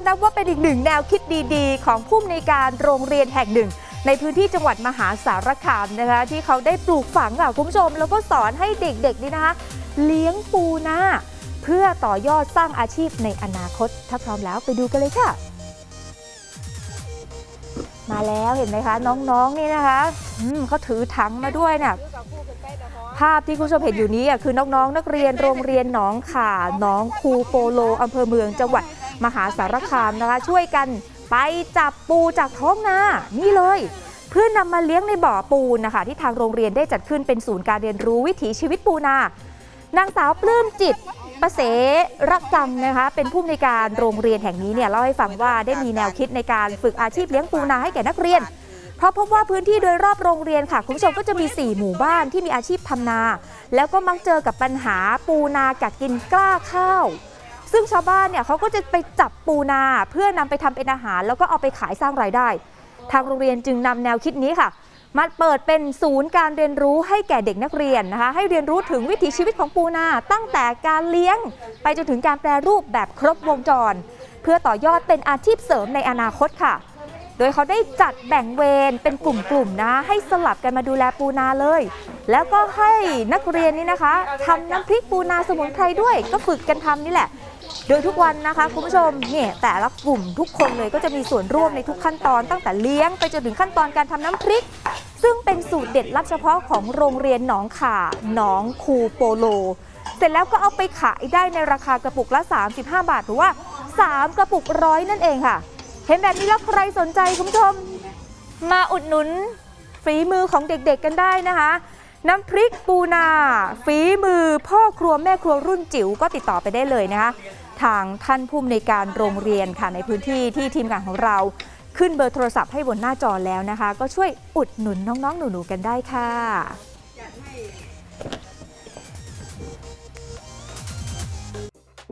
นับว่าเป็นอีกหนึ่งแนวคิดดีๆ ของผู้อำนวยการโรงเรียนแห่งหนึ่ง ในพื้นที่จังหวัดมหาสารคามนะคะ ที่เขาได้ปลูกฝังค่ะคุณผู้ชม แล้วก็สอนให้เด็กๆนี่นะคะ เลี้ยงปูนาเพื่อต่อยอดสร้างอาชีพในอนาคต ถ้าพร้อมแล้วไปดูกันเลยค่ะ มาแล้วเห็นไหมคะน้องๆนี่นะคะอืมเขาถือถังมาด้วยเนี่ยภาพที่คุณผู้ชมเห็นอยู่นี้อะคือน้องๆ นักเรียนโรงเรียนหนองขาหนองคูโปโลอำเภอเมืองจังหวัด มหาสารคามนะคะ ช่วยกันไปจับปูจากท้องนานี่เลย เพื่อนำมาเลี้ยงในบ่อปูนนะคะที่ทางโรงเรียนได้จัดขึ้นเป็นศูนย์การเรียนรู้วิถีชีวิตปูนานางสาวปลื้มจิตประเสรักจำนะคะเป็นผู้อำนวยการโรงเรียนแห่งนี้เนี่ยเล่าให้ฟังว่าได้มีแนวคิดในการฝึกอาชีพเลี้ยงปูนาให้แก่นักเรียน เพราะพบว่าพื้นที่โดยรอบโรงเรียนค่ะ คุณผู้ชมก็จะมี 4 หมู่บ้านที่มีอาชีพทำนา แล้วก็มักเจอกับปัญหาปูนากัดกินกล้าข้าว ซึ่งชาวบ้านเนี่ยเขาก็จะไปจับปูนาเพื่อนำไปทำเป็นอาหาร แล้วก็เอาไปขายสร้างรายได้ ทางโรงเรียนจึงนำแนวคิดนี้ค่ะมาเปิดเป็นศูนย์การเรียนรู้ให้แก่เด็กนักเรียนนะคะ ให้เรียนรู้ถึงวิถีชีวิตของปูนา ตั้งแต่การเลี้ยง ไปจนถึงการแปรรูปแบบครบวงจร เพื่อต่อยอดเป็นอาชีพเสริมในอนาคตค่ะ โดยเขาได้จัดแบ่งเวรเป็นกลุ่มๆนะ ให้สลับกันมาดูแลปูนาเลย แล้วก็ให้นักเรียนนี่นะคะทำน้ำพริกปูนาสมุนไพรด้วย ก็ฝึกกันทำนี่แหละ โดยทุกวันนะคะคุณผู้ชมเนี่ยแต่ละกลุ่มทุกคนเลยก็จะมีส่วนร่วมในทุกขั้นตอนตั้งแต่เลี้ยงไปจนถึงขั้นตอนการทำน้ำพริก ซึ่งเป็นสูตรเด็ดลับเฉพาะของโรงเรียนหนองข่าหนองคูโปโล เสร็จแล้วก็เอาไปขายได้ในราคากระปุกละ 35 บาท หรือว่า 3 กระปุกร้อยนั่นเองค่ะ เห็นแบบนี้แล้วใครสนใจคุณผู้ชม มาอุดหนุนฝีมือของเด็กๆกันได้นะคะ น้ำพริกปูนาฝีมือพ่อครัวแม่ครัวรุ่นจิ๋วก็ติดต่อไปได้เลยนะคะทางท่านผู้อำนวยการโรงเรียนค่ะในพื้นที่ที่ทีมงานของเราขึ้นเบอร์โทรศัพท์ให้บนหน้าจอแล้วนะคะ ก็ช่วยอุดหนุนน้องๆ หนูๆกันได้ค่ะ